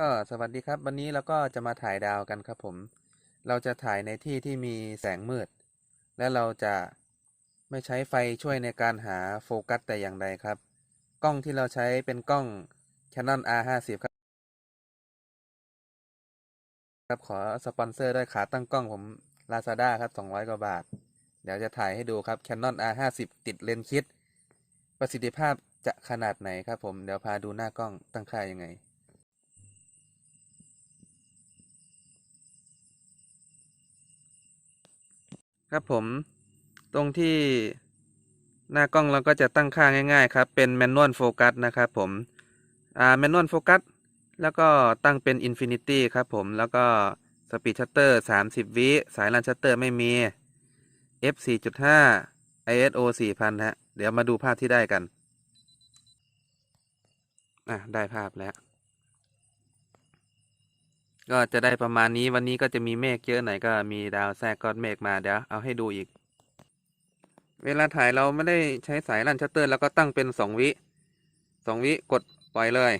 ก็สวัสดีครับ วันนี้เราก็จะมาถ่ายดาวกันครับผม เราจะถ่ายในที่ที่มีแสงมืด และเราจะไม่ใช้ไฟช่วยในการหาโฟกัสแต่อย่างใดครับ กล้องที่เราใช้เป็นกล้อง Canon R50 ครับครับขอสปอนเซอร์ด้วยขาตั้งกล้องผม Lazada ครับ 200 กว่าบาท เดี๋ยวจะถ่ายให้ดูครับ Canon R50 ติดเลนส์คิด ประสิทธิภาพจะขนาดไหนครับผม เดี๋ยวพาดูหน้ากล้องตั้งค่ายังไง ครับผมตรงที่หน้ากล้องเราก็จะตั้งค่าง่าย ๆ ครับ เป็นแมนนวลโฟกัสนะครับผมอ่าแมนนวลโฟกัสแล้วก็ตั้งเป็นอินฟินิตี้ครับผมแล้วก็สปีดชัตเตอร์30 วิสายรันชัตเตอร์ไม่มี f 4.5 iso 4000 ฮะ เดี๋ยวมาดูภาพที่ได้กัน อะ ได้ภาพแล้ว ก็จะได้ประมาณนี้วันนี้ก็จะมีเมฆเยอะหน่อยก็มีดาวแทรกก้อนเมฆมาเดี๋ยวเอาให้ดูอีก เวลาถ่ายเราไม่ได้ใช้สายรันชัตเตอร์ แล้วก็ตั้งเป็นสองวิสองวิกดปล่อยเลย